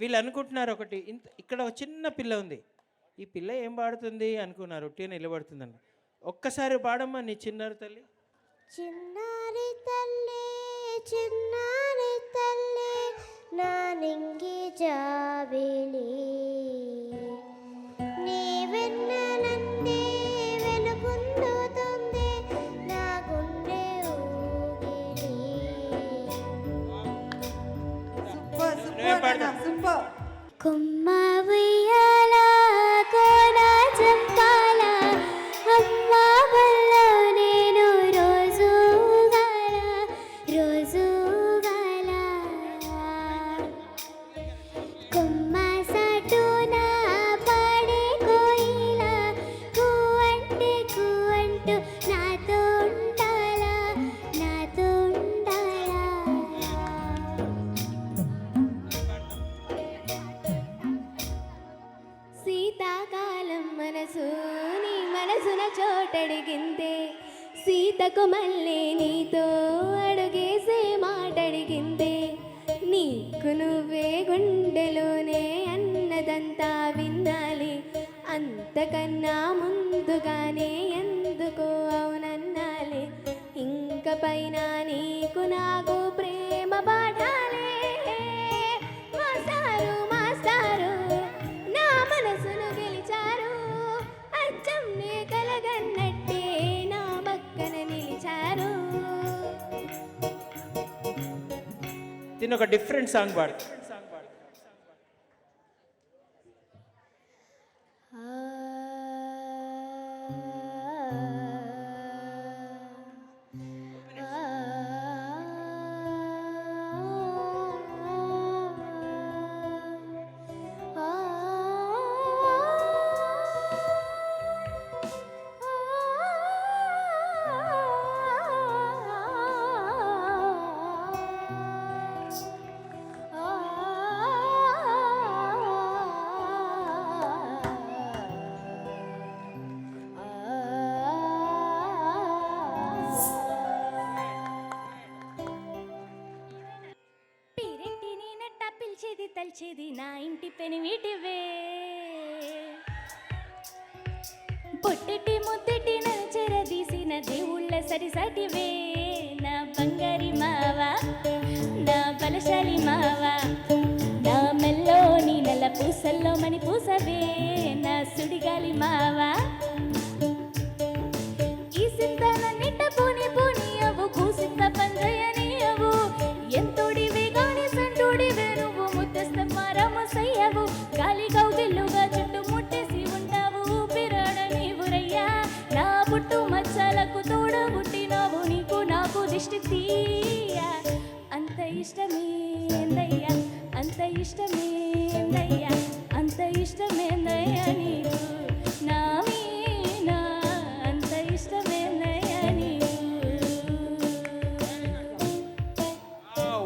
వీళ్ళు అనుకుంటున్నారు ఒకటి ఇంత ఇక్కడ ఒక చిన్న పిల్ల ఉంది. ఈ పిల్ల ఏం పాడుతుంది అనుకున్నారు ఉట్టిగా నిలబడుతుందండి ఒక్కసారి పాడమ్మా నీ చిన్నారు తల్లి. చిన్నారి తల్లి చిన్నారి తల్లి నా నింగి జాబిలీ. మాటడిగిందే సీతకు మళ్ళీ నీతో అడుగేసే మాటడిగిందే. నీకు నువ్వే గుండెలోనే అన్నదంతా వినాలి అంతకన్నా ముందుగానే ఎందుకు అవునన్నాలి. ఇంక పైన నీకు నాకు దీని ఒక డిఫరెంట్ సాంగ్ పాడు వచ్చేది నా ఇంటి పెనివిటివే పొట్టెట్టి ముద్దటి నన్ను చెరదీసిన దేవుళ్ళ సరిసటివే నా బంగారి మావా నా బలశాలి మావా నా మెల్లోని నల్ల పూసల్లో మణి పూసవే నా సుడిగాలి మావా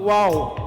wow.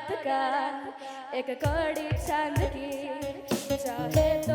रात का एक कौड़ी चांद की चाहे तो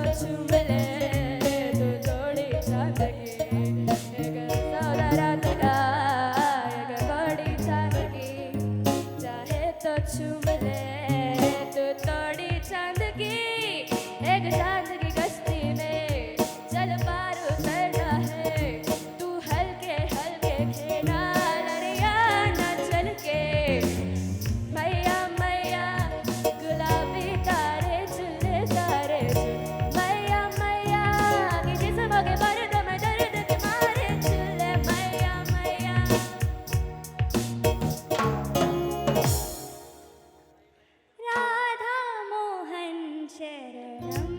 Yeah.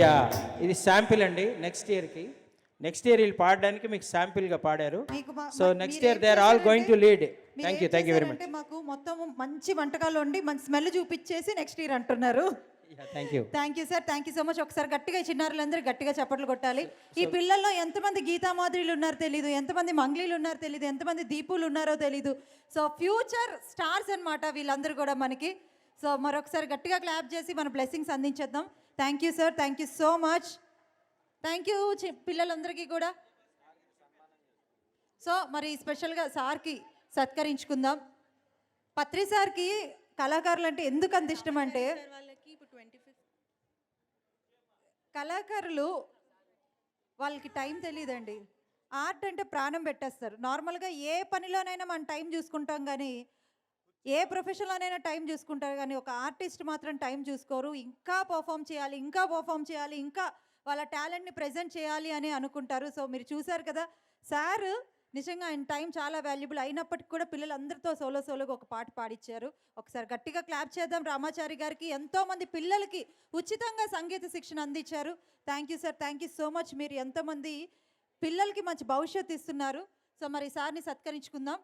యా ఇది శాంపిల్ అండి నెక్స్ట్ ఇయర్కి నెక్స్ట్ ఇయర్ వీళ్ళు పాడడానికి మీకు శాంపిల్గా పాడారు. So next year they are all going to lead thank you thank you very much మాకు మొత్తం మంచి వంటకాలు వండి మంచి స్మెల్ చూపించేసి నెక్స్ట్ ఇయర్ అంటున్నారు. Thank you thank you sir thank you so much ఒకసారి గట్టిగా చిన్నారులందరూ గట్టిగా చప్పట్లు కొట్టాలి. ఈ పిల్లల్లో ఎంతమంది గీతామాధురులు ఉన్నారో తెలీదు ఎంతమంది మంగ్లీలు ఉన్నారో తెలీదు ఎంతమంది దీపులు ఉన్నారో తెలీదు. సో ఫ్యూచర్ స్టార్స్ అన్నమాట వీళ్ళందరూ కూడా మనకి. సో మరొకసారి గట్టిగా క్లాప్ చేసి మన blessings అందించేద్దాం. Thank you sir thank you so much thank you పిల్లలందరికీ కూడా. సో మరి స్పెషల్గా సార్కి సత్కరించుకుందాం. పత్రి సార్కి కళాకారులు అంటే ఎందుకు అంత ఇష్టం అంటే కళాకారులు వాళ్ళకి టైం తెలియదండి ఆర్ట్ అంటే ప్రాణం పెట్టేస్తారు. నార్మల్గా ఏ పనిలోనైనా మనం టైం చూసుకుంటాం కానీ ఏ ప్రొఫెషన్లోనైనా టైం చూసుకుంటారు కానీ ఒక ఆర్టిస్ట్ మాత్రం టైం చూసుకోరు. ఇంకా పర్ఫామ్ చేయాలి ఇంకా పర్ఫామ్ చేయాలి ఇంకా వాళ్ళ టాలెంట్ని ప్రజెంట్ చేయాలి అని అనుకుంటారు. సో మీరు చూశారు కదా సార్ నిజంగా ఆయన టైం చాలా వాల్యుబుల్ అయినప్పటికీ కూడా పిల్లలందరితో సోలో సోలోగా ఒక పాట పాడిచ్చారు. ఒకసారి గట్టిగా క్లాప్ చేద్దాం. రామాచారి గారికి ఎంతోమంది పిల్లలకి ఉచితంగా సంగీత శిక్షణ అందించారు. Thank you sir thank you so much. మీరు ఎంతోమంది పిల్లలకి మంచి భవిష్యత్తు ఇస్తున్నారు. సో మరి సార్ని సత్కరించుకుందాం.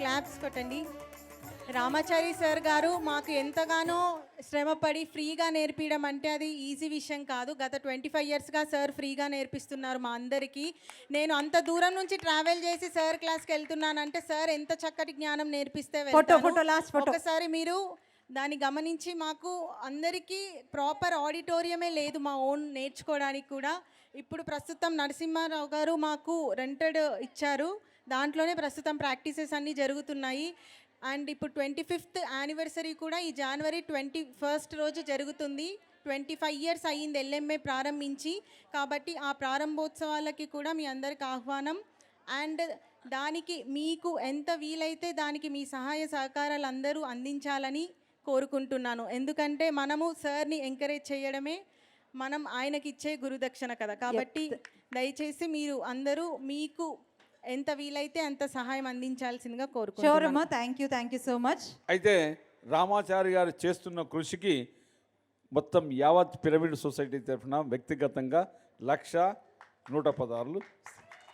క్లాప్స్ కొట్టండి. రామాచారి సార్ గారు మాకు ఎంతగానో శ్రమపడి ఫ్రీగా నేర్పించడం అంటే అది ఈజీ విషయం కాదు. గత ట్వంటీ ఫైవ్ ఇయర్స్గా సార్ ఫ్రీగా నేర్పిస్తున్నారు మా అందరికీ. నేను అంత దూరం నుంచి ట్రావెల్ చేసి సార్ క్లాస్కి వెళ్తున్నానంటే సార్ ఎంత చక్కటి జ్ఞానం నేర్పిస్తే ఫోటో వెళ్తాను. Photo last photo. ఒకసారి మీరు దాన్ని గమనించి మాకు అందరికీ ప్రాపర్ ఆడిటోరియమే లేదు మా ఓన్ నేర్చుకోవడానికి కూడా. ఇప్పుడు ప్రస్తుతం నరసింహారావు గారు మాకు రెంటెడ్ ఇచ్చారు. దాంట్లోనే ప్రస్తుతం ప్రాక్టీసెస్ అన్నీ జరుగుతున్నాయి. అండ్ ఇప్పుడు ట్వంటీ ఫిఫ్త్ యానివర్సరీ కూడా ఈ జనవరి ట్వంటీ ఫస్ట్ రోజు జరుగుతుంది. ట్వంటీ ఫైవ్ ఇయర్స్ అయ్యింది ఎల్ఎంఏ ప్రారంభించి. కాబట్టి ఆ ప్రారంభోత్సవాలకి కూడా మీ అందరికి ఆహ్వానం. అండ్ దానికి మీకు ఎంత వీలైతే దానికి మీ సహాయ సహకారాలు అందరూ అందించాలని కోరుకుంటున్నాను. ఎందుకంటే మనము సార్ని ఎంకరేజ్ చేయడమే. మనం ఆయనకి ఇచ్చే గురుదక్షిణ కదా. కాబట్టి దయచేసి మీరు అందరూ మీకు ఎంత వీలైతే అంత సహాయం అందించాల్సిందిగా కోరుకుంటున్నాను thank you thank you so much అయితే రామాచారి గారు చేస్తున్న కృషికి మొత్తం యావత్ పిరమిడ్ సొసైటీ తరఫున వ్యక్తిగతంగా లక్ష నూట పదహారులు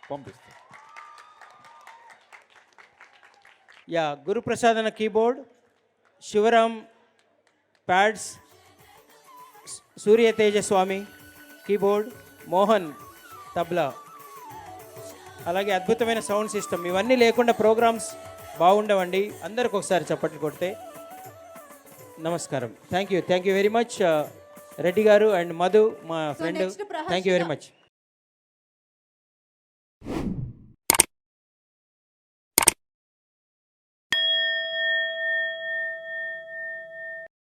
పంపిస్తారు యా గురుప్రసాదన కీబోర్డ్ శివరామ్ ప్యాడ్స్ స్- సూర్యతేజ స్వామి కీబోర్డ్ మోహన్ తబ్లా. అలాగే అద్భుతమైన సౌండ్ సిస్టమ్. ఇవన్నీ లేకుండా ప్రోగ్రామ్స్ బాగుండవండి. అందరికి ఒకసారి చప్పట్లు కొడితే నమస్కారం. Thank you thank you very much Reddy garu and Madhu మా friend. Thank you very much